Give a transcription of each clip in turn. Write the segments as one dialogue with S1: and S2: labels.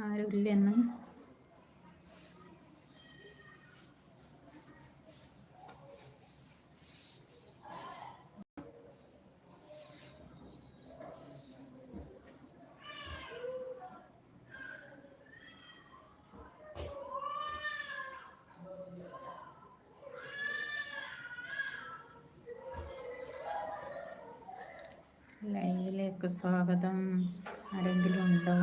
S1: ആരുമില്ലെന്ന് ലൈവിലേക്ക് സ്വാഗതം. ആരെങ്കിലും ഉണ്ടോ?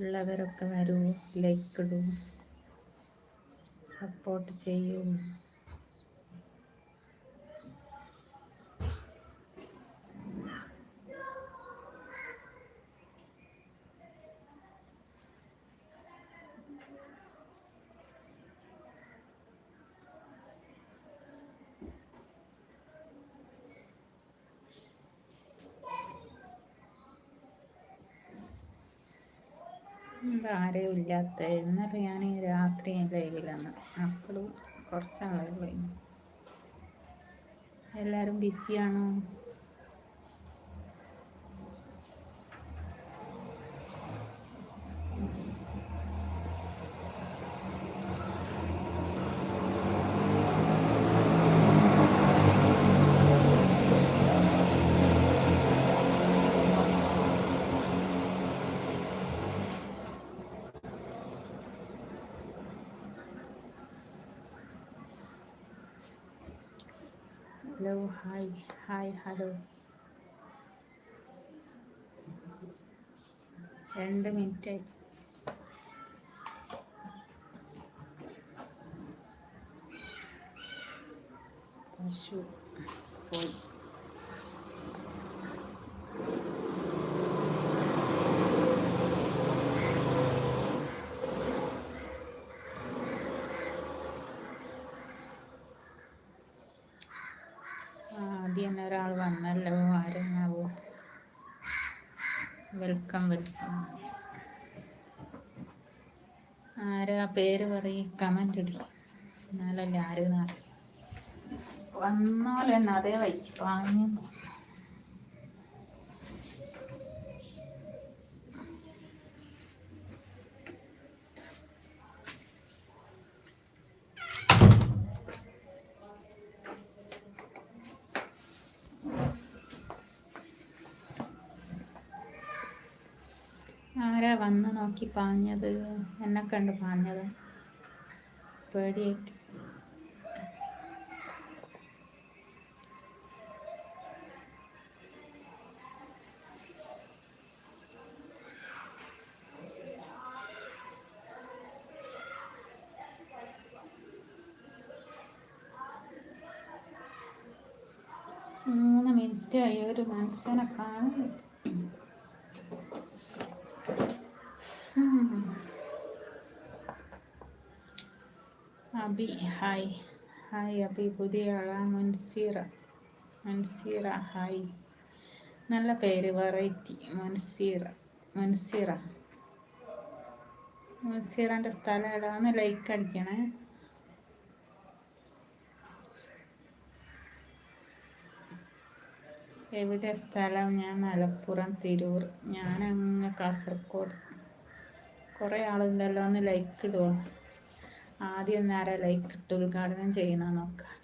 S1: ഉള്ളവരൊക്കെ വരൂ ലൈക്ക് ഇടൂ സപ്പോർട്ട് ചെയ്യൂ. ആരെയും ഇല്ലാത്ത ഇന്നലെ ഞാൻ ഈ രാത്രി ലൈവിലാണ് അപ്പോഴും കുറച്ചാളുകൾ എല്ലാവരും ബിസിയാണോ ഹലോ ഹായ് ഹായ് ഹലോ രണ്ട് മിനിറ്റ്. പശു പോയി ആദ്യം തന്നെ ഒരാൾ വന്നല്ലോ ആരെന്നാവോ വെൽക്കം വെൽക്കം ആരാ പേര് പറയും? കമന്റ് ഇടി. എന്നാലല്ലേ ആര് വന്നോലെന്നെ അതേ വൈച്ച് വാങ്ങി ആരാ വന്ന് നോക്കി പാഞ്ഞത് എന്നെ കണ്ട് പാഞ്ഞത്. പേടിയായിട്ട്. മൂന്ന് മിനിറ്റായി ഒരു മനുഷ്യനെ കാണുന്നില്ല. അബി ഹായ് ഹായ് അബി പുതിയ ആളാ മുൻസീറ മുൻസീറ ഹായ് നല്ല പേര് വെറൈറ്റി മുൻസീറ മുൻസീറ. മുൻസീറന്റെ സ്ഥലം എവിടെയാന്ന് ലൈക്ക് അടിക്കണേ. എവിടെ സ്ഥലം? ഞാൻ മലപ്പുറം തിരൂർ. ഞാൻ അങ്ങ് കാസർഗോഡ്. കുറേ ആളുണ്ടല്ലോ ഒന്ന് ലൈക്ക് ഇടുമോ ആദ്യം നേരെ ലൈക്ക് ഇട്ട് ഉദ്ഘാടനം ചെയ്യുന്ന നോക്കാം.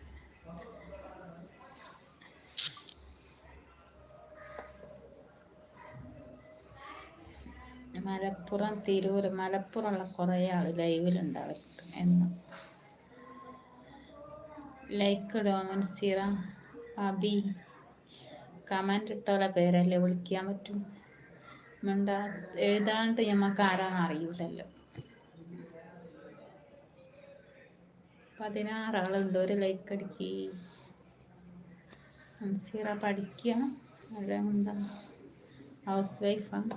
S1: മലപ്പുറം തിരൂർ മലപ്പുറമുള്ള കുറേ ആൾ ലൈവിലുണ്ട് അവർക്ക്. എന്നും. ലൈക്ക് ഡോമൻസിറ മുൻസീറ അബി. കമന്റ് ഇട്ടോലെ പേരല്ലേ വിളിക്കാൻ പറ്റും. മിണ്ടാ എഴുതാണ്ട് ഞമ്മക്ക് ആരാന്ന് അറിയൂലല്ലോ. പതിനാറാളുണ്ട് ഒരു ലൈക്ക് അടിക്ക്. അംസീറ പഠിക്കുക അവിടെ എന്താ? ഹൗസ് വൈഫാണ്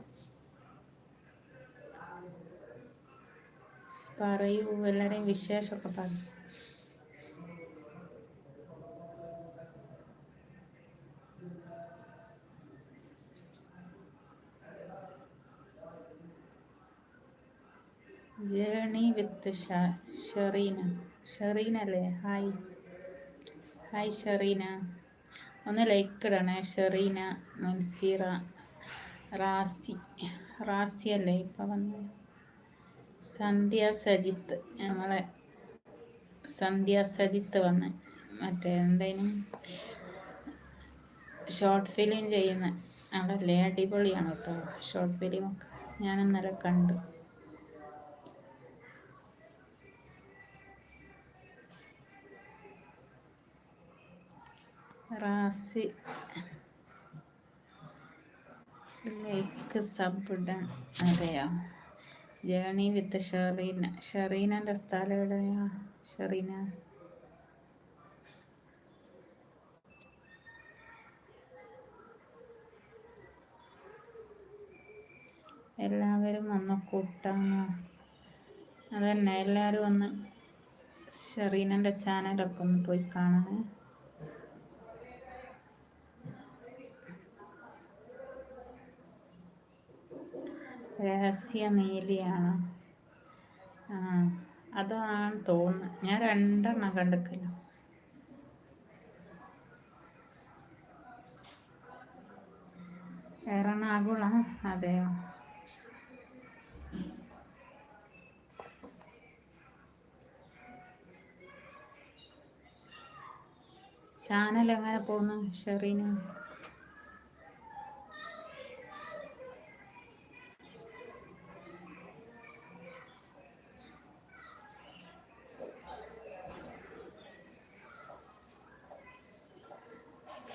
S1: പറയൂ എല്ലാവരെയും വിശേഷമൊക്കെ പറയും ജേണി വിത്ത് ഷെറീന ഷെറീന അല്ലേ ഹായ്. ഹായ് ഷെറീന. ഒന്ന് ലൈക്ക് ഇടണേ. ഷെറീന മുൻസീറ റാസി. റാസി അല്ലേ ഇപ്പം വന്ന്? സന്ധ്യ സജിത്ത്. ഞങ്ങളെ സന്ധ്യ സജിത്ത് വന്ന്. മറ്റേ എന്തായാലും ഷോർട്ട് ഫിലിം ചെയ്യുന്ന. അവളല്ലേ അടിപൊളിയാണ് കേട്ടോ. ഷോർട്ട് ഫിലിമൊക്കെ. ഞാൻ കണ്ടു. റാസി. ലൈക്ക് സബ് ഇടാൻ അതെയോ? ജേണി വിത്ത് ഷെറീന. ഷെറീനന്റെ സ്ഥലം എവിടെയാ? ഷെറീന. എല്ലാവരും ഒന്ന് കൂട്ടാമോ? അതന്നെ എല്ലാവരും ഒന്ന് ഷെറീനന്റെ ചാനലൊക്കെ ഒന്ന് പോയി കാണണേ. രഹസ്യ നീലിയാണ് ആ അതാണ് തോന്നുന്നത് ഞാൻ രണ്ടെണ്ണം കണ്ടിട്ടില്ല. എറണാകുളം അതെയോ? ചാനൽ എങ്ങനെ പോകുന്നു ഷെറീന?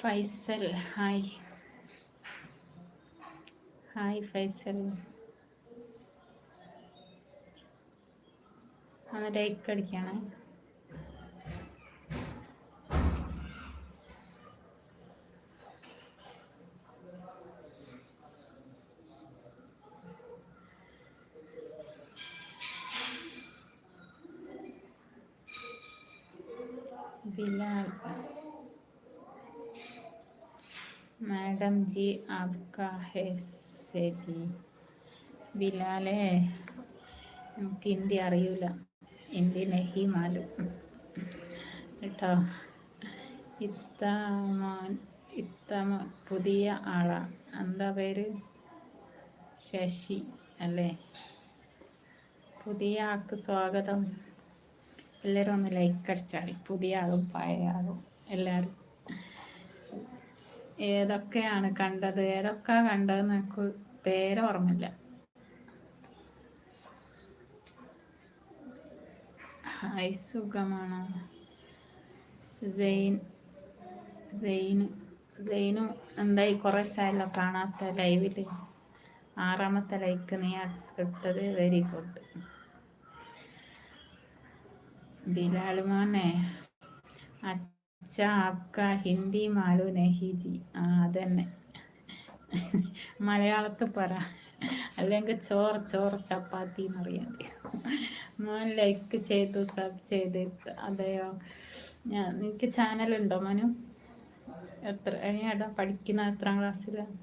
S1: ഫൈസൽ ഹായ്. ഹായ് ഫൈസൽ. ഒന്ന് ലൈക്ക് അടിക്കണേ. ബിലാൽ मैडम जी आपका है से जी ബിലാലെ എനിക്ക് ഹിന്ദി അറിയില്ല ഹിന്ദി നെഹി മാലും കേട്ടോ ഇത്തമോൻ ഇത്തമോൻ പുതിയ ആളാ എന്താ പേര് ശശി അല്ലേ പുതിയ ആൾക്ക് സ്വാഗതം എല്ലാവരും ഒന്ന് ലൈക്ക് അടിച്ചാൽ പുതിയ ആളും പഴയ ആളും എല്ലാവരും ഏതൊക്കെയാണ് കണ്ടത്? ഏതൊക്കെ കണ്ടതെന്ന് എനിക്ക് പേരോർമ്മയില്ല ഹായ് സുഖമാണോ? സെയിൻ സെയിന് സെയിനു എന്തായി? കുറേ സ്ഥലമല്ലോ കാണാത്ത ലൈവിൽ ആറാമത്തെ ലൈക്ക് നീ ഇട്ടത് വെരി ഗുഡ്. ബിലാൽ മോനെ ചാപ്ക ഹിന്ദി മാലു നെഹിജി ആ അതന്നെ. മലയാളത്തിൽ പറ. അല്ലെങ്കിൽ ചോറ് ചോറ് ചപ്പാത്തി എന്ന് അറിയാൻ മോൻ ലൈക്ക് ചെയ്തു സബ് ചെയ്ത്. അതെയോ? ഞാൻ നിനക്ക് ചാനലുണ്ടോ മോനു? എത്ര ഏടാ പഠിക്കുന്ന എത്രാം ക്ലാസ്സിലാണ്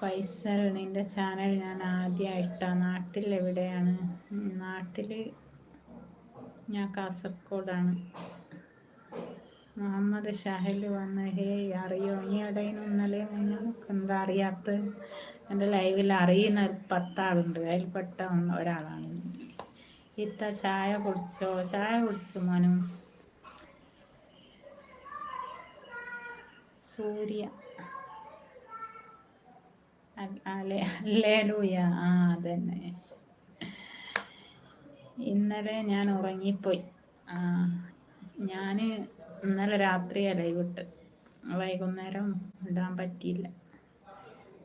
S1: ഫൈസൽ നിന്റെ ചാനൽ ഞാൻ ആദ്യമായിട്ടാണ് നാട്ടിൽ എവിടെയാണ്? നാട്ടിൽ ഞാൻ കാസർഗോഡാണ്. മുഹമ്മദ് ഷാഹിൽ വന്ന് ഹേ അറിയോ? നീ ഇടയിന് ഇന്നലെ എന്താ അറിയാത്ത? എന്റെ ലൈവിൽ അറിയുന്ന പത്താളുണ്ട്. അതിൽപ്പെട്ട ഒരാളാണ്. ഇത്ത ചായ കുടിച്ചോ? ചായ കുടിച്ചു മനു? സൂര്യ. അല്ലേ ലൂയ ആ അതന്നെ. ഇന്നലെ ഞാൻ ഉറങ്ങിപ്പോയി. ഞാൻ ഇന്നലെ രാത്രിയാണ് ലൈവ് ഇട്ട്. വൈകുന്നേരം ഇടാൻ പറ്റിയില്ല.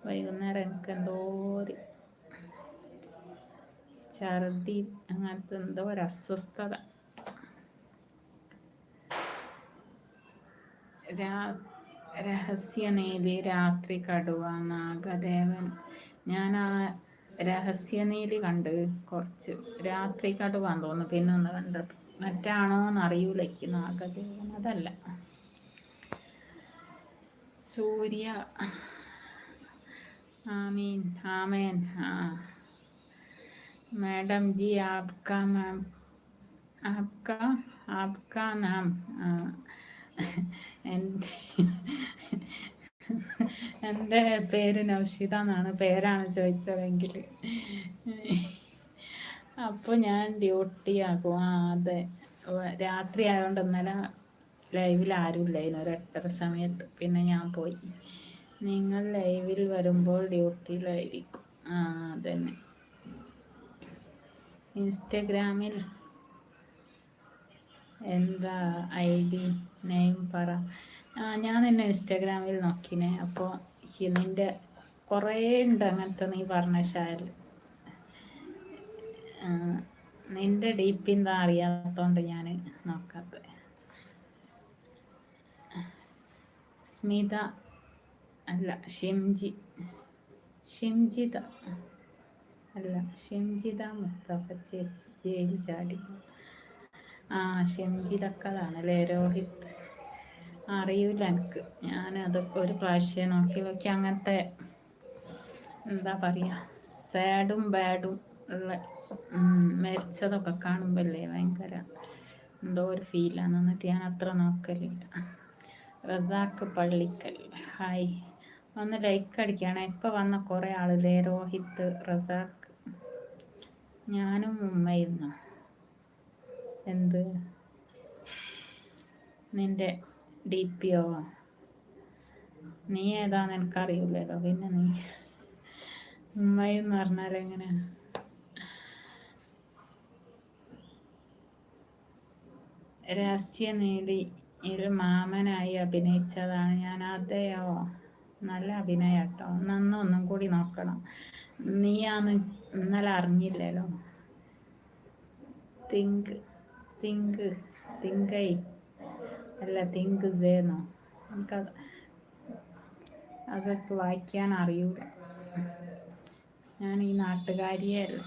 S1: വൈകുന്നേരം എനിക്ക് എന്തോ ഒരു ഛർദി അങ്ങനത്തെ എന്തോ ഒരു അസ്വസ്ഥത. രാ രഹസ്യനേലി രാത്രി കടുവ നാഗദേവൻ. ഞാൻ ആ രഹസ്യനീലി കണ്ട് കുറച്ച് രാത്രി കടുവാൻ തോന്നുന്നു പിന്നെ ഒന്ന് കണ്ടത് മറ്റാണോ എന്ന് അറിയൂലേക്ക് നാഗദേവൻ അതല്ല സൂര്യ ആമീൻ ആമേൻ ആ मैडम जी आपका मैम आपका आपका नाम എൻ്റെ എന്റെ പേര് നൗഷിത എന്നാണ് പേരാണ് ചോദിച്ചതെങ്കിൽ. അപ്പോൾ ഞാൻ ഡ്യൂട്ടി ആകും. ആ അതെ. രാത്രി ആയതുകൊണ്ട് ഇന്നലെ ലൈവിൽ ആരും ഇല്ലായിരുന്നു. ഒരു എട്ടര സമയത്ത് പിന്നെ ഞാൻ പോയി. നിങ്ങൾ ലൈവിൽ വരുമ്പോൾ ഡ്യൂട്ടിയിലായിരിക്കും. ആ അതന്നെ. ഇൻസ്റ്റഗ്രാമിൽ എന്താ ഐ ഡി നെയിം പറ. ഞാൻ നിന്നെ ഇൻസ്റ്റാഗ്രാമിൽ നോക്കിനെ. അപ്പോൾ നിന്റെ കുറേ ഉണ്ട് അങ്ങനത്തെ നീ പറഞ്ഞ ഷാൽ നിന്റെ ഡീപ്പ് എന്താ അറിയാത്തതുകൊണ്ട് ഞാൻ നോക്കാത്ത. സ്മിത അല്ല ഷിംജി. ഷിംജിത. അല്ല ഷിംജിത മുസ്തഫ ചേച്ചി ജയിൽ ചാടി. ആ ഷിംജിതക്കതാണല്ലേ രോഹിത്. അറിയില്ല എനിക്ക്. ഞാനതൊക്കെ ഒരു പ്രാവശ്യം നോക്കി നോക്കി അങ്ങനത്തെ എന്താ പറയുക സാഡും ബാഡും ഉള്ള മരിച്ചതൊക്കെ കാണുമ്പോഴല്ലേ ഭയങ്കര എന്തോ ഒരു ഫീലാണ് എന്നിട്ട് ഞാൻ അത്ര നോക്കലില്ല. റസാക്ക് പള്ളിക്കൽ. ഹായ്. ഒന്ന് ലൈക്ക് അടിക്കണം. ഇപ്പം വന്ന കുറേ ആളില്ലേ? രോഹിത് റസാക്ക്. ഞാനും ഉമ്മയിരുന്നു എന്ത്? നിന്റെ ഡി പി ഒ നീ ഏതാന്ന് എനിക്കറിയില്ലല്ലോ. പിന്നെ നീ ഉമ്മയെന്ന് പറഞ്ഞാൽ എങ്ങനെ? രഹസ്യ നേടി ഒരു മാമനായി അഭിനയിച്ചതാണ് ഞാൻ. അതെയോ? നല്ല അഭിനയാട്ടോ. നന്നൊന്നും കൂടി നോക്കണം. നീയാന്ന് ഇന്നലെ അറിഞ്ഞില്ലല്ലോ. തിങ്ക് തിങ്ക് തിങ്കൈ. അല്ല തിങ്ക് സേന്നോ എനിക്കത് അതൊക്കെ വായിക്കാൻ അറിയൂല. ഞാൻ ഈ നാട്ടുകാരിയല്ല അല്ല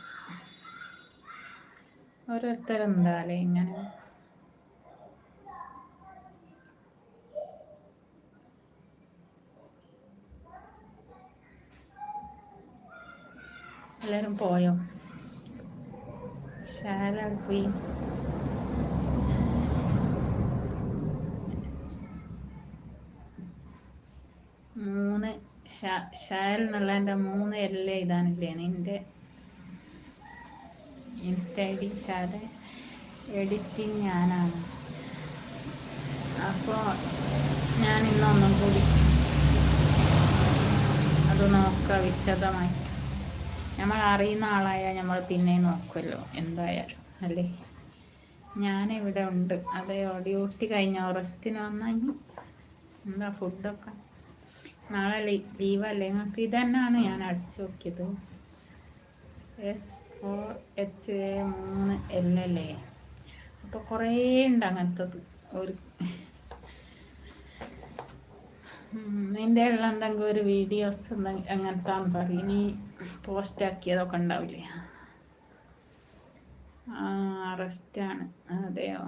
S1: ഓരോരുത്തരെന്താലേ ഇങ്ങനെ. എല്ലാവരും പോയോ? ശാല പോയി. മൂന്ന്. ഷാൽ എന്നുള്ളതിന്റെ മൂന്ന് എല്ലാം ഇതാണില്ലേ എന്റെ ഇൻസ്റ്റ ഐ ഡി ഷാൽ എഡിറ്റിങ് ഞാനാണ്. അപ്പോൾ ഞാൻ ഇന്നൊന്നും കൂടി അത് നോക്കുക വിശദമായി. നമ്മൾ അറിയുന്ന ആളായാൽ നമ്മൾ പിന്നെ നോക്കുമല്ലോ എന്തായാലും അല്ലേ? ഞാനിവിടെ ഉണ്ട്. അതേ ഡ്യൂട്ടി കഴിഞ്ഞോ റെസ്റ്റിന് വന്നാൽ എന്താ ഫുഡൊക്കെ നാളെ ലീവല്ലേ? നിങ്ങൾക്ക് ഇതന്നാണ് ഞാൻ അടിച്ചു നോക്കിയത്. എസ് ഫോർ എച്ച് എ മൂന്ന് എൽ അല്ലേ? അപ്പോൾ കുറേ ഉണ്ട് അങ്ങനത്തത്. ഒരു നിന്റെ ഉള്ള എന്തെങ്കിലും ഒരു വീഡിയോസ് അങ്ങനത്തെ പറയും. ഇനി പോസ്റ്റ് ആക്കിയതൊക്കെ ഉണ്ടാവില്ലേ അറസ്റ്റാണ് അതെയോ?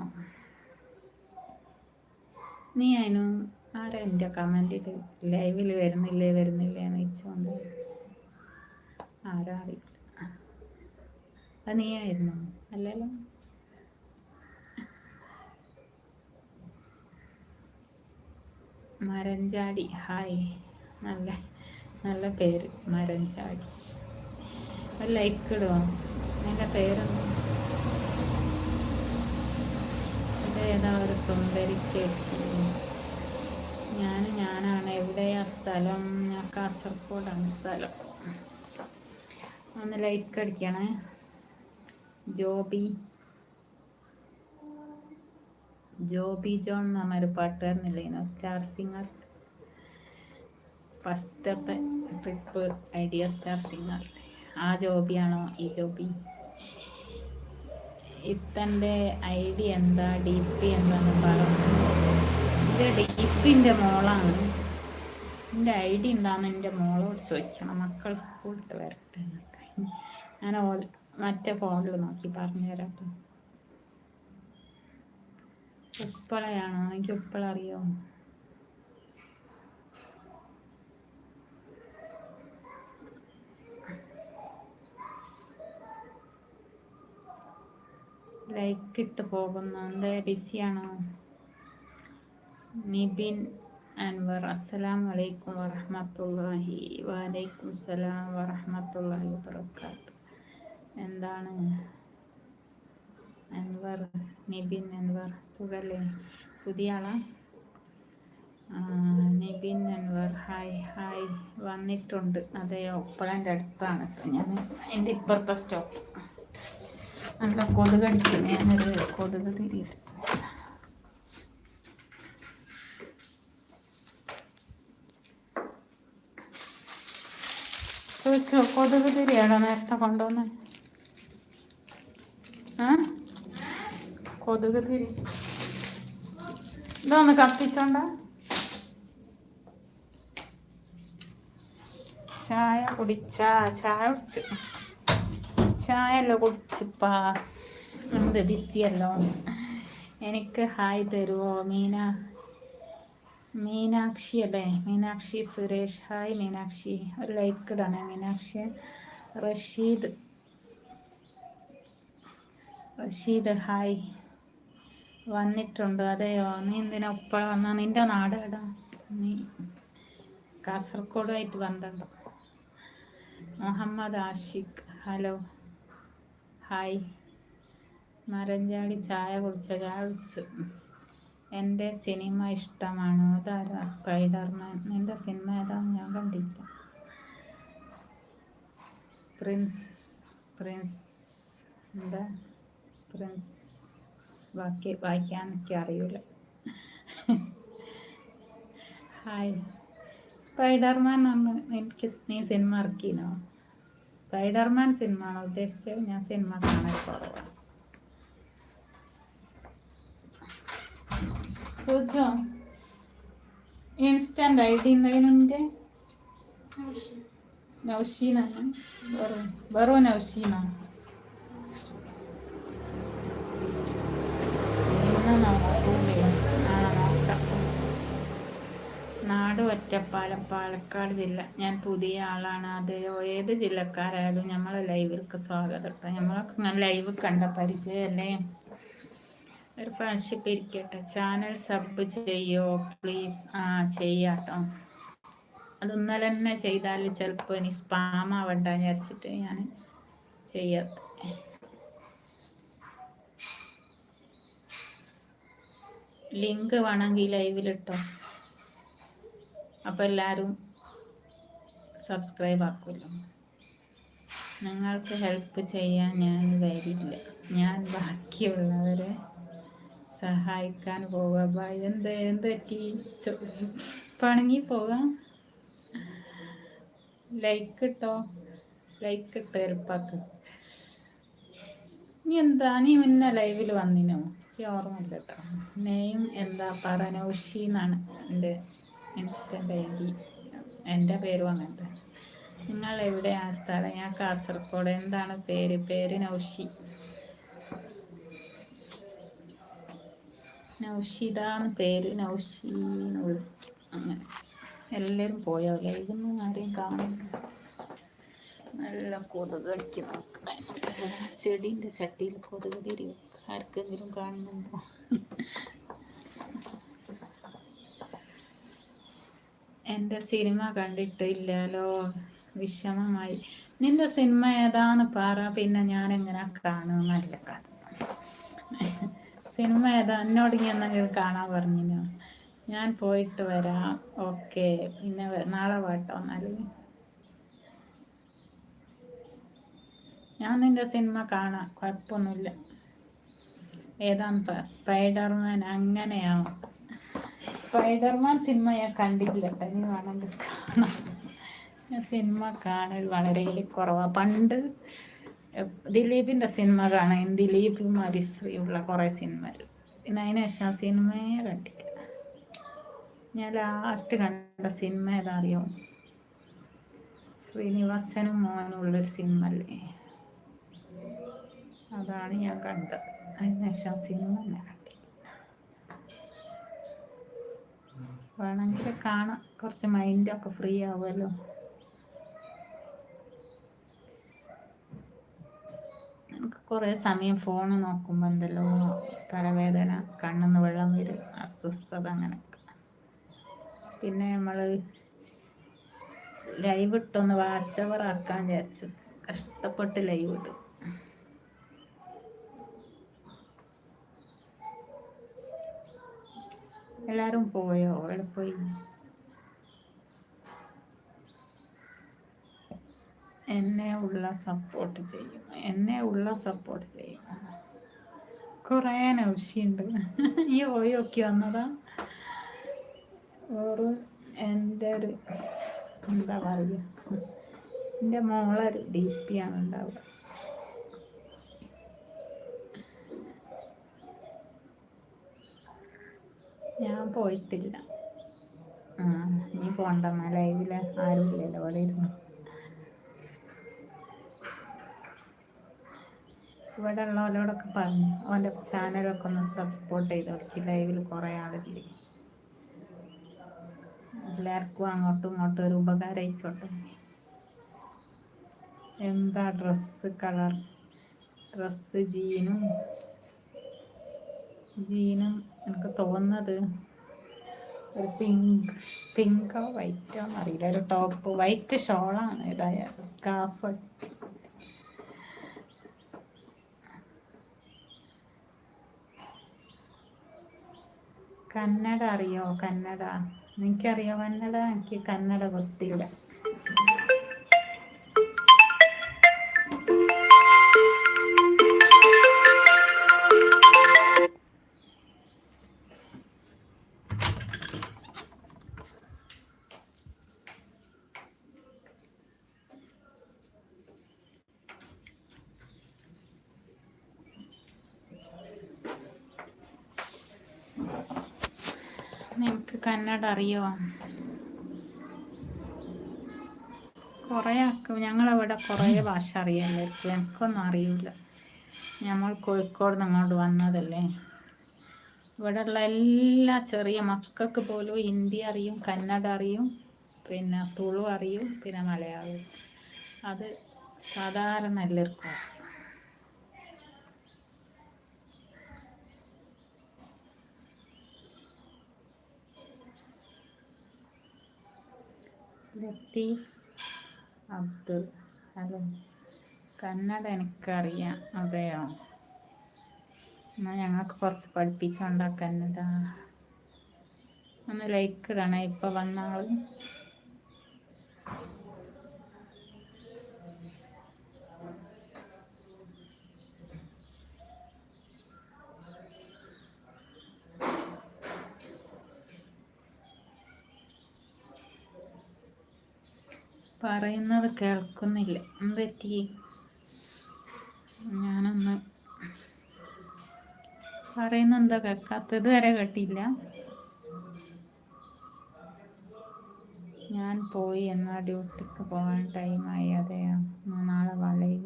S1: നീ അതിനും ആരാ എന്റെ കമന്റിൽ ലൈവിൽ വരുന്നില്ലേ വരുന്നില്ലേ എന്ന് വെച്ചുകൊണ്ട് ആരാ അറിയില്ല. അത് നീയായിരുന്നു. അല്ലല്ലോ. മരഞ്ചാടി. ഹായ്. നല്ല നല്ല പേര്. മരഞ്ചാടി. ഒരു ലൈക്ക് ഇടുമോ എന്റെ പേരൊന്നും. ഏതാ ഒരു സുന്ദരിച്ചു ഞാൻ ഞാനാണ് എവിടെയാ സ്ഥലം. ഞാൻ കാസർഗോഡാണ് സ്ഥലം. ഒന്ന് ലൈക്ക് അടിക്കണേ. ജോബി. ജോബി ജോൺ എന്ന് പറഞ്ഞൊരു പാട്ടുകാരനില്ലേനോ സ്റ്റാർ സിംഗർ ഫസ്റ്റത്തെ ട്രിപ്പ് ഐഡിയ സ്റ്റാർ സിംഗർ ആ ജോബിയാണോ ഈ ജോബി? ഇത്തന്റെ ഐ ഡി എന്താ? ഡി പി എന്താന്ന് പറഞ്ഞു എന്റെ ഡി പിന്റെ മോളാണ്. എന്റെ ഐ ഡി എന്താണെന്ന് എന്റെ മോളോട് ചോദിക്കണം മക്കൾ സ്കൂളിൽ വരട്ടെ ഞാൻ ഓൾ മറ്റേ ഫോണിൽ നോക്കി പറഞ്ഞു തരാം ഉപ്പളയാണോ? എനിക്ക് ഉപ്പള അറിയോ ലൈക്ക് ഇട്ട് പോകുന്നു എന്താ ബിസിയാണോ? നിബിൻ അൻവർ അസ്സലാം വലൈക്കും വറഹമത്തല്ലാഹി വലൈക്കും സലാം വറഹമത്തല്ലാഹി വബർക്കാത്ത് എന്താണ് അൻവർ നിബിൻ അൻവർ? സുഖല്ലേ? പുതിയ ആളാ? Nibin Anwar hi hi. വന്നിട്ടുണ്ട്. അതെ ഒപ്പളന്റെ അടുത്താണ് ഞാൻ എന്റെ ഇപ്പുറത്തെ സ്റ്റോപ്പ്. നല്ല കൊതുകടിക്കുന്നു. ഞാനൊരു കൊതുക് തിരിയെടുത്തു ചോദിച്ചോ കൊതുക് തിരിയാണോ നേരത്തെ കൊണ്ടുവന്ന്? ആ കൊതുക് തിരി. ഇതൊന്ന് കത്തിച്ചോണ്ട. ചായ കുടിച്ചാ ചായ കുടിച്ച്. ചായ എല്ലാം കുടിച്ചിപ്പാ. എന്ത് ബിസിയല്ലോ. എനിക്ക് ഹായ് തരുമോ മീന? മീനാക്ഷി അല്ലേ? മീനാക്ഷി സുരേഷ്. ഹായ് മീനാക്ഷി. ഒരു ലൈക്ക് ഇടണേ മീനാക്ഷി. റഷീദ്. റഷീദ് ഹായ്. വന്നിട്ടുണ്ട്. അതെയോ? നീ എന്തിനാ ഉപ്പ വന്ന? നിന്റെ നാട് എടാ നീ കാസർഗോഡുമായിട്ട് ബന്ധമുണ്ടോ മുഹമ്മദ് ആഷിഖ്. ഹലോ. ഹായ്. മരഞ്ചാടി ചായ കുടിച്ച? ചായ കുടിച്ചു എന്റെ സിനിമ ഇഷ്ടമാണ്? അതാരാ സ്പൈഡർമാൻ. നിന്റെ സിനിമ ഏതാണെന്ന് ഞാൻ കണ്ടില്ല. പ്രിൻസ് പ്രിൻസ് എന്താ? പ്രിൻസ് ബാക്കി വായിക്കാൻ എനിക്ക് അറിയില്ല ഹായ്. സ്പൈഡർമാൻ എനിക്ക് നീ സിനിമ ഇറക്കിനോ? സ്പൈഡർമാൻ സിനിമ ആണോ ഉദ്ദേശിച്ചത്? ഞാൻ സിനിമ കാണാൻ കുറവാണ് ഐ ഡി എന്തെങ്കിലും നൗഷീനാണ്. വെറും വെറും നൗഷീനാണ് നാട് ഒറ്റപ്പാലം പാലക്കാട് ജില്ല. ഞാൻ പുതിയ ആളാണ്. അത് ഏത് ജില്ലക്കാരായാലും നമ്മളെ ലൈവിൽക്ക് സ്വാഗതം. നമ്മളൊക്കെ ലൈവ് കണ്ട പരിചയമല്ലേ? ഒരു ഫ്രണ്ട്ഷിപ്പ് ഇരിക്കട്ടെ. ചാനൽ സബ് ചെയ്യോ? പ്ലീസ് ആ ചെയ്യാട്ടോ. അത് ഇന്നലെ തന്നെ ചെയ്താൽ ചിലപ്പോൾ ഇനി സ്പാം ആവണ്ട വിചാരിച്ചിട്ട് ഞാൻ ചെയ്യാത്ത ലിങ്ക് വേണമെങ്കിൽ ലൈവിലിട്ടോ അപ്പോൾ എല്ലാവരും സബ്സ്ക്രൈബ് ആക്കുമല്ലോ നിങ്ങൾക്ക് ഹെൽപ്പ് ചെയ്യാൻ ഞാൻ വരില്ല. ഞാൻ ബാക്കിയുള്ളവരെ സഹായിക്കാൻ പോവുക എന്ത് എന്ത് പറ്റി? പണങ്ങി പോവാ. ലൈക്ക് ഇട്ടോ? ലൈക്ക് ഇട്ടോ എരുപ്പാക്ക് നീ എന്താ? നീ മുന്നേ ലൈവിൽ വന്നിനോ? എനിക്ക് ഓർമ്മയില്ല കേട്ടോ നെയ്യും എന്താ? പറനൗഷി എന്നാണ് എന്റെ ഇൻസ്റ്റന്റ് ഐ ഡി എന്റെ പേരും അങ്ങനത്തെ നിങ്ങൾ എവിടെയാണ് സ്ഥലം? ഞാൻ കാസർഗോഡ്. എന്താണ് പേര്? പേര് നൗഷി. നൗഷിതാന്ന് പേര് നൗഷീനുള്ളു അങ്ങനെ. എല്ലാവരും പോയോ? ലൈവൊന്നും ആരെയും കാണുന്നു നല്ല കൊതുക് അടിക്കുന്നു ചെടീന്റെ ചട്ടിയിൽ കൊതുക് തിരിയും ആർക്കെങ്കിലും കാണുന്നുണ്ടോ? എന്റെ സിനിമ കണ്ടിട്ടില്ലല്ലോ. വിഷമമായി. നിന്റെ സിനിമ ഏതാന്ന് പറ. പിന്നെ ഞാൻ എങ്ങനെ കാണുമെന്നല്ല കഥ സിനിമ ഏതാ? എന്നോട് എന്തെങ്കിലും കാണാൻ പറഞ്ഞു ഞാൻ പോയിട്ട് വരാം. ഓക്കെ. പിന്നെ നാളെ വാട്ടോ എന്നാലും. ഞാൻ നിന്റെ സിനിമ കാണാം. കുഴപ്പമൊന്നുമില്ല. ഏതാന്ന് സ്പൈഡർമാൻ അങ്ങനെയാ സ്പൈഡർമാൻ സിനിമ ഞാൻ കണ്ടിട്ടില്ല. ഇനി വേണമെങ്കിൽ കാണാം സിനിമ കാണൽ വളരെ കുറവാണ് പണ്ട് ദിലീപിന്റെ സിനിമ കാണാൻ ദിലീപും ഉള്ള കുറേ സിനിമ പിന്നെ അതിനുശേഷം സിനിമയെ കണ്ടില്ല. ഞാൻ ലാസ്റ്റ് കണ്ട സിനിമ ഏതാ അറിയോ ശ്രീനിവാസനും മോനുള്ളൊരു സിനിമ അല്ലേ അതാണ് ഞാൻ കണ്ടത്. അതിനുശേഷം സിനിമ കണ്ടില്ല. വേണമെങ്കിൽ കാണാം. കുറച്ച് മൈൻഡൊക്കെ ഫ്രീ ആവുമല്ലോ. കുറേ സമയം ഫോൺ നോക്കുമ്പോൾ എന്തല്ലോ തലവേദന കണ്ണെന്ന് വെള്ളം വരും അസ്വസ്ഥത അങ്ങനെ പിന്നെ നമ്മൾ ലൈവ് ഇട്ടൊന്ന് വാച്ച് ആക്കാൻ വിചാരിച്ചു. കഷ്ടപ്പെട്ട് ലൈവ് ഇട്ടു. എല്ലാരും പോയോ? എവിടെ പോയി? എന്നെ ഉള്ള സപ്പോർട്ട് ചെയ്യും. എന്നെ ഉള്ള സപ്പോർട്ട് ചെയ്യും. കുറേ നൗഷിയുണ്ട് ഈ ഓയൊക്കെ വന്നതാ. വെറും എന്റെ ഒരു എന്താ പറയുക? എന്റെ മോളൊരു ആണ് ഉണ്ടാവുക. ഞാൻ പോയിട്ടില്ല. ആ നീ പോണ്ടെന്നാ ലൈവിൽ ആരും ഇല്ലല്ലോ. അവിടെ ഇരുന്നു. ഇവിടെ ഉള്ളവരോടൊക്കെ പറഞ്ഞു. അവന്റെ ചാനലൊക്കെ ഒന്ന് സപ്പോർട്ട് ചെയ്ത് കൊടുത്തി ലൈവിൽ കുറേ ആളില്ലേ എല്ലാവർക്കും അങ്ങോട്ടും ഇങ്ങോട്ടും ഒരു ഉപകാരമായിക്കോട്ടെ. എന്താ ഡ്രസ്സ് കളർ ഡ്രസ്സ് ജീനും ജീനും എനിക്ക് തോന്നുന്നത് ഒരു പിങ്ക് പിങ്കോ വൈറ്റോ എന്നറിയില്ല ഒരു ടോപ്പ് വൈറ്റ് ഷോളാണ് ഇതായ സ്കാർഫ് കന്നഡ അറിയോ? കന്നഡ. എനിക്കറിയോ കന്നഡ? എനിക്ക് കന്നഡ വൃത്തിയില്ല കന്നഡ അറിയോ കുറേ ആക്കും ഞങ്ങളവിടെ കുറേ ഭാഷ അറിയാമല്ലോ എനിക്കൊന്നും അറിയില്ല. നമ്മൾ കോഴിക്കോട് നിന്ന് അങ്ങോട്ട് വന്നതല്ലേ? ഇവിടെയുള്ള എല്ലാ ചെറിയ മക്കൾക്ക് പോലും ഹിന്ദി അറിയും കന്നഡ അറിയും പിന്നെ തുളു അറിയും പിന്നെ മലയാളം അത് സാധാരണ എല്ലാവർക്കും ലത്തീഫ് അബ്ദുൾ ഹലോ കന്നഡ എനിക്കറിയാം. അതെയോ? എന്നാൽ ഞങ്ങൾക്ക് കുറച്ച് പഠിപ്പിച്ചുകൊണ്ടാ കന്നഡ ഒന്ന് ലൈക്ക് ഇടണേ. ഇപ്പോൾ വന്ന പറയുന്നത് കേൾക്കുന്നില്ല. എന്തെറ്റി ഞാനൊന്ന് പറയുന്ന എന്താ കേൾക്കാത്ത ഇതുവരെ കേട്ടില്ല. ഞാൻ പോയി എന്നാ ഡ്യൂട്ടിക്ക് പോകാൻ ടൈമായി അതെയോ നാളെ വളയിൽ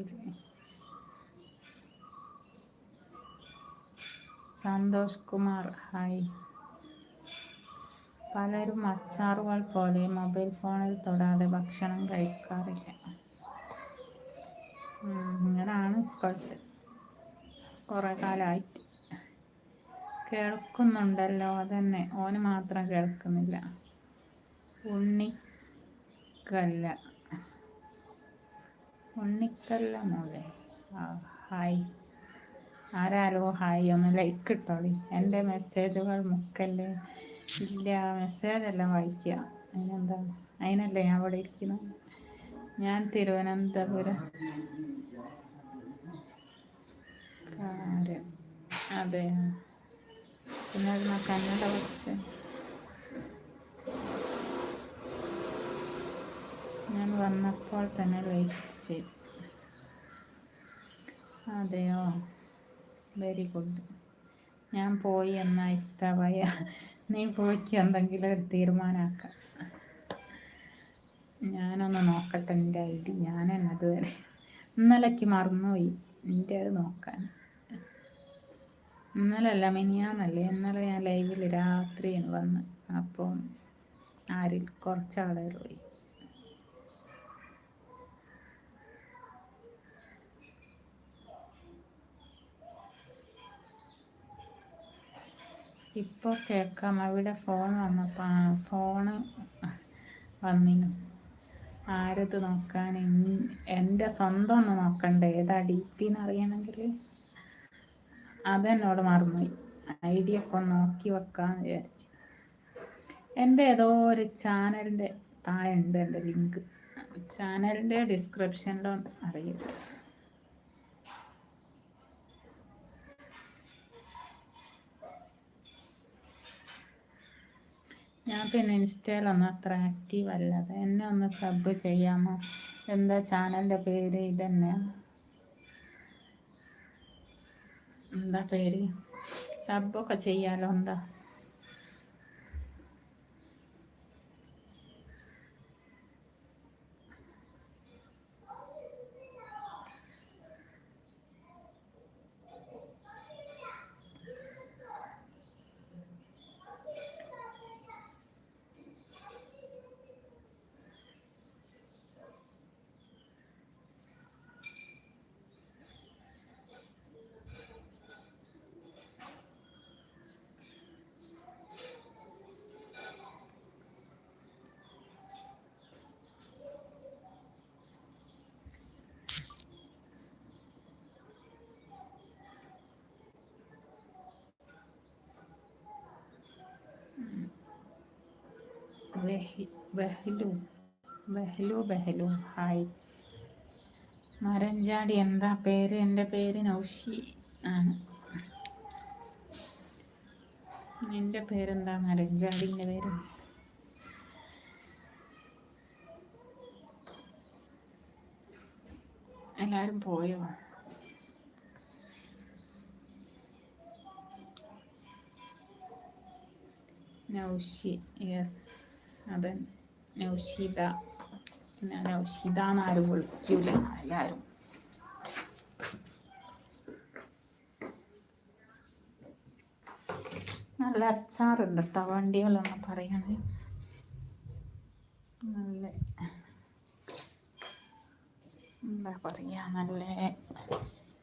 S1: സന്തോഷ് കുമാർ ഹായ് പലരും അച്ചാറുകൾ പോലെ മൊബൈൽ ഫോണിൽ തൊടാതെ ഭക്ഷണം കഴിക്കാറില്ല. ഇങ്ങനാണ് ഇപ്പോഴത്തെ. കുറേ കാലമായിട്ട് കേൾക്കുന്നുണ്ടല്ലോ അതന്നെ. ഓന് മാത്രം കേൾക്കുന്നില്ല. ഉണ്ണിക്കല്ല. ഉണ്ണിക്കല്ല മോളെ. ഹായ്. ആരാലോ ഹായ് ഒന്ന് ലൈക്ക് ഇട്ടോളി. എന്റെ മെസ്സേജുകൾ മുക്കല്ലേ? ഇല്ല മെസ്സേജെല്ലാം വായിക്കുക അതിനെന്താ അതിനല്ലേ ഞാൻ അവിടെ ഇരിക്കുന്നത് ഞാൻ തിരുവനന്തപുരം. അതെ. പിന്നെ കന്നഡ വച്ച് ഞാൻ വന്നപ്പോൾ തന്നെ ലൈക്ക് ചെയ്തു അതെയോ? വെരി ഗുഡ് ഞാൻ പോയി എന്നാ ഇത്തവയ നീ പോയിക്ക് എന്തെങ്കിലും ഒരു തീരുമാനമാക്കാം ഞാനൊന്ന് നോക്കട്ടെ എന്റെ ഐ ഡി. ഞാൻ എന്നതുവരെ ഇന്നലേക്ക് മറന്നുപോയി. എന്റെ അത് നോക്കാൻ. ഇന്നലല്ല മിനിയാന്നല്ലേ. ഇന്നലെ ഞാൻ ലൈവിൽ രാത്രി വന്ന്. അപ്പം ആരിൽ കുറച്ചാളുകൾ പോയി. ഇപ്പോൾ കേൾക്കാം അവിടെ ഫോൺ വന്നപ്പോൾ ഫോണ് വന്നിനു. ആരത് നോക്കാൻ? എന്റെ സ്വന്തം ഒന്ന് നോക്കണ്ടേ? ഏതാ ഡി പി എന്ന് അറിയണമെങ്കിൽ അതെന്നോട് മറന്നുപോയി. ഐഡിയ ഒക്കെ ഒന്ന് നോക്കി വെക്കാമെന്ന് വിചാരിച്ചു. എന്റെ ഏതോ ഒരു ചാനലിന്റെ താഴെ ഉണ്ട് എന്റെ ലിങ്ക്. ചാനലിന്റെ ഡിസ്ക്രിപ്ഷനിലോ അറിയില്ല ഞാൻ പിന്നെ ഇൻസ്റ്റയിലൊന്നും അത്ര ആക്റ്റീവ് അല്ലാതെ എന്നെ ഒന്ന് സബ് ചെയ്യാമോ? എന്താ ചാനലിന്റെ പേര് ഇതന്നെ? എന്താ പേര്? സബൊക്കെ ചെയ്യാലോ എന്താ? ബഹ്ലു ബഹ്ലു ബഹ്ലു ഹായ്. മരഞ്ചാടി എന്താ പേര്? എന്റെ പേര് നൗഷി ആണ്. എന്റെ പേരെന്താ? മരഞ്ചാടിന്റെ പേര്. എല്ലാവരും പോയോ? നൗഷി യെസ്. അതെ. നൗഷീദ. നൗഷീദ എന്ന് ആരും വിളിക്കൂല. എല്ലാവരും നല്ല അച്ചാറുണ്ട് കേട്ടോ വണ്ടികളൊന്നും പറയണേ നല്ല. എന്താ പറയുക നല്ല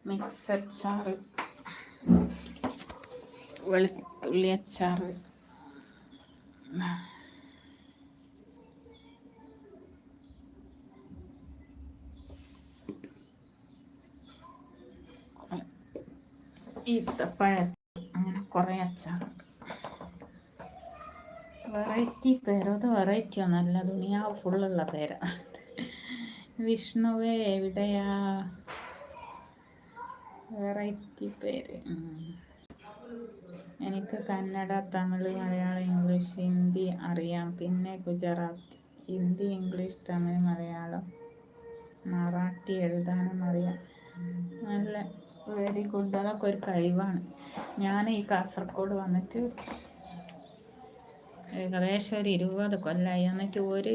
S1: മിക്സ് അച്ചാറ് വെളുത്തുള്ളി അച്ചാറ് ഈത്തപ്പഴം അങ്ങനെ കുറേ അച്ചാറുണ്ട് വെറൈറ്റി പേരോ? അത് വെറൈറ്റിയോ നല്ല ദുനിയാവ് ഫുള്ളുള്ള പേരാ. വിഷ്ണുവേ എവിടെയാ? വെറൈറ്റി പേര്. എനിക്ക് കന്നഡ തമിഴ് മലയാളം ഇംഗ്ലീഷ് ഹിന്ദി അറിയാം. പിന്നെ ഗുജറാത്തി. ഹിന്ദി ഇംഗ്ലീഷ് തമിഴ് മലയാളം മറാഠി എഴുതാനും അറിയാം. നല്ല വെരി ഗുഡ് അതൊക്കെ ഒരു കഴിവാണ്. ഞാൻ ഈ കാസർഗോഡ് വന്നിട്ട് ഏകദേശം ഒരു ഇരുപത് കൊല്ലമായി എന്നിട്ട് ഒരു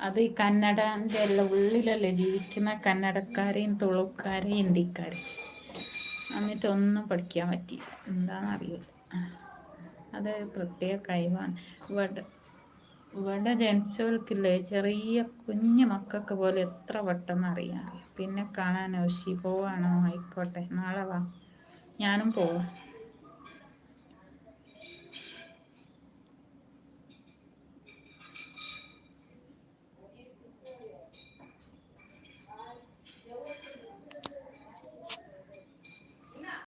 S1: അത് ഈ കന്നഡന്റെ എല്ലാം ഉള്ളിലല്ലേ ജീവിക്കുന്ന കന്നഡക്കാരെയും തുളുക്കാരെയും ഹിന്ദിക്കാരെയും. എന്നിട്ടൊന്നും പഠിക്കാൻ പറ്റി എന്താണെന്നറിയില്ല. അത് പ്രത്യേക കഴിവാണ്. ഇവിടെ ഇവിടെ ജനിച്ചവർക്കില്ലേ ചെറിയ കുഞ്ഞു മക്കൾക്ക് പോലെ എത്ര പെട്ടെന്ന് അറിയാം. പിന്നെ കാണാനോ? ഷി പോവാണോ ആയിക്കോട്ടെ. നാളെ വാ. ഞാനും പോവാം.